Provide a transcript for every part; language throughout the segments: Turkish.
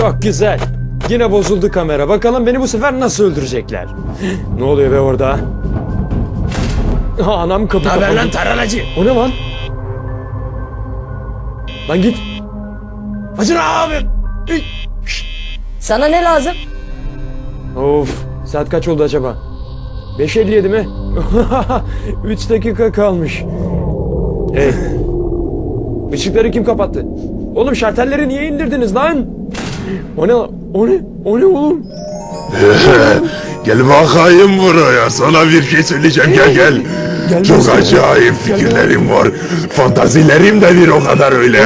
Çok güzel. Yine bozuldu kamera. Bakalım beni bu sefer nasıl öldürecekler? ne oluyor be orada? Ha, anam kapı Haber kapandı. lan taranacı. O ne lan? Lan git. Acın abi. Sana ne lazım? Of. Saat kaç oldu acaba? 5.57 mi? 3 dakika kalmış. Hey. Işıkları kim kapattı? Oğlum şartelleri niye indirdiniz lan? O ne? O ne? O ne oğlum? Gel bakayım buraya. Sana bir şey söyleyeceğim. Gel gel. Gelmez Çok ya. acayip fikirlerim var. Fantazilerim de bir o kadar öyle.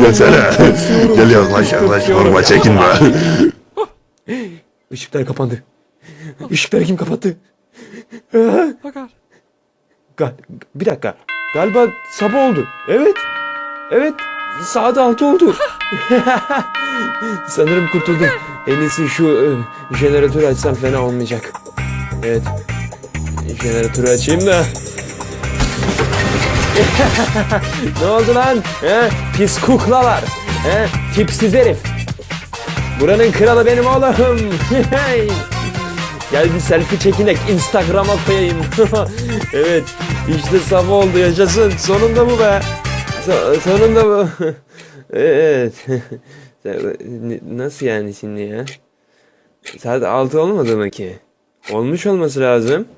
Gelsene. Gel yaklaş yaklaş. Korkma çekinme. Işıklar kapandı. Işıkları kim kapattı? Bakar. Gal bir dakika. Galiba sabah oldu. Evet. Evet. Saat altı oldu. Sanırım kurtuldum. En iyisi şu e, jeneratörü açsam fena olmayacak. Evet. Jeneratörü açayım da. ne oldu lan? He? Pis kuklalar. He? Tipsiz herif. Buranın kralı benim oğlum. Gel bir selfie çekinek Instagram'a koyayım. evet işte sabah oldu yaşasın. Sonunda bu be. So- sonunda bu. evet. N- Nasıl yani şimdi ya? Saat 6 olmadı mı ki? Olmuş olması lazım.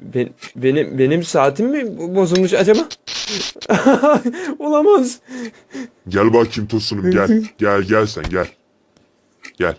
Ben, benim benim saatim mi bozulmuş acaba? Olamaz. Gel bakayım Tosunum gel. Gel gel sen gel. Gel.